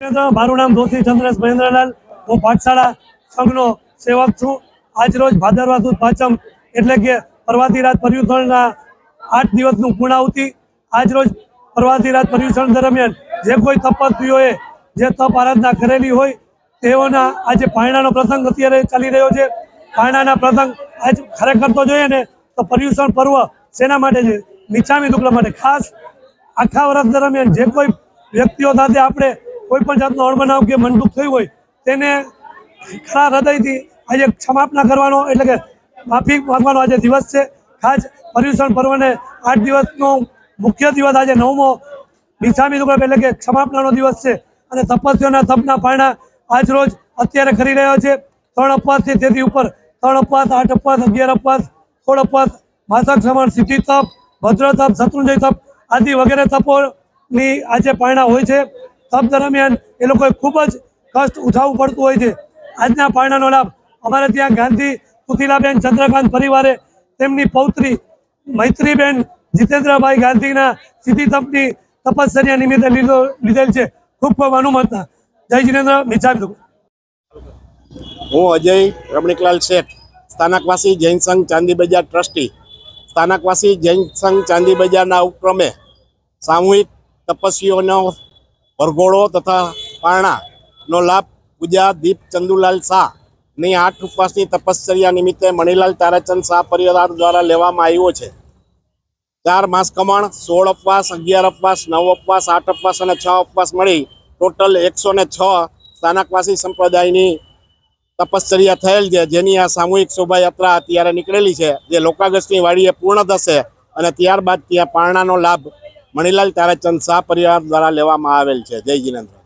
મારું નામ દોશી ચંદ્રેશ મહેન્દ્રલાલ. હું પાઠશાળા સંઘનો સેવક છું. આજરોજ ભાદરવા સુદ પાંચમ એટલે કે પ્રવાસી રાત પર્યુષણના આઠ દિવસનું પૂર્ણાહુતિ. આજરોજ પ્રવાસી રાત પર્યુષણ દરમિયાન જે કોઈ તપસ્વીઓએ જે તપ આરાધના કરેલી હોય, તેઓના આજે પારણાનો પ્રસંગ અત્યારે ચાલી રહ્યો છે. પારણાના પ્રસંગ આજ ખરેખર તો જોઈએ ને, તો પર્યુષણ પર્વ શેના માટે છે? નીચામી દુક્કડ માટે. ખાસ આખા વર્ષ દરમિયાન જે કોઈ વ્યક્તિઓ સાથે આપણે કોઈ પણ જાતનો અણબનાવ કે મનદુખ થયું હોય, તેને ખરા હૃદયથી આજે ક્ષમાપના કરવાનો, એટલે કે માફી માંગવાનો આજે દિવસ છે. ખાસ પર્યુષણ પર્વને આઠ દિવસનો મુખ્ય દિવસ આજે નવમો બિસામી દુકડ એટલે કે ક્ષમાપનાનો દિવસ છે. અને તપસ્વીઓના તપના પારણા આજ રોજ અત્યારે કરી રહ્યો છે. ત્રણ અપવાસથી તેથી ઉપર ત્રણ અપવાસ આઠ અપવાસ અગિયાર અપવાસ સોળ અપવાસ માસક શ્રમણ સિદ્ધિ તપ, ભદ્ર તપ, શત્રુંજય તપ આદિ વગેરે તપોની આજે પારણા હોય છે. તપ દરમિયાન એ લોકોએ ખૂબ જ કષ્ટ ઉઠાવવું પડતું હોય છે. આજના પારણાનો લાભ. અમારે ત્યાં ગાંધી પુતિલાબેન ચંદ્રકાંત પરિવારે તેમની પૌત્રી મૈત્રીબેન જીતેન્દ્રભાઈ ગાંધીના સિદ્ધિ તપની તપસ્યા નિમિત્તે લીધો, લીધેલ છે. ખૂબ ખૂબ અનુમતા. જય જીનેન્દ્ર મિચ્છામી હું અજય રમણીકલાલ શેઠ, સ્થાનકવાસી જૈન સંઘ ચાંદી બજાર ટ્રસ્ટી. સ્થાનકવાસી જૈન સંઘ ચાંદી બજારના ઉપક્રમે સામૂહિક તપસ્વીઓનો વરઘોડો તથા પારણાનો લાભ પૂજા દીપ ચંદુલાલ શાહની આઠ ઉપવાસની તપશ્ચર્યા નિમિત્તે મણિલાલ તારાચંદ શાહ પરિવાર દ્વારા લેવામાં આવ્યો છે. ચાર માસ કમણ, સોળ ઉપવાસ, અગિયાર ઉપવાસ, નવ ઉપવાસ, આઠ ઉપવાસ અને છ ઉપવાસ મળી ટોટલ એકસો ને છ સ્થાનકવાસી સંપ્રદાયની તપશ્ચર્યા થયેલ છે, જેની આ સામૂહિક શોભાયાત્રા અત્યારે નીકળેલી છે, જે લોકાગસ્ટની વાડીએ પૂર્ણ થશે અને ત્યારબાદ ત્યાં પારણાનો લાભ મણિલાલ તારાચંદ શાહ પરિવાર દ્વારા લેવામાં આવેલ છે. જય જીનેન્દ્ર.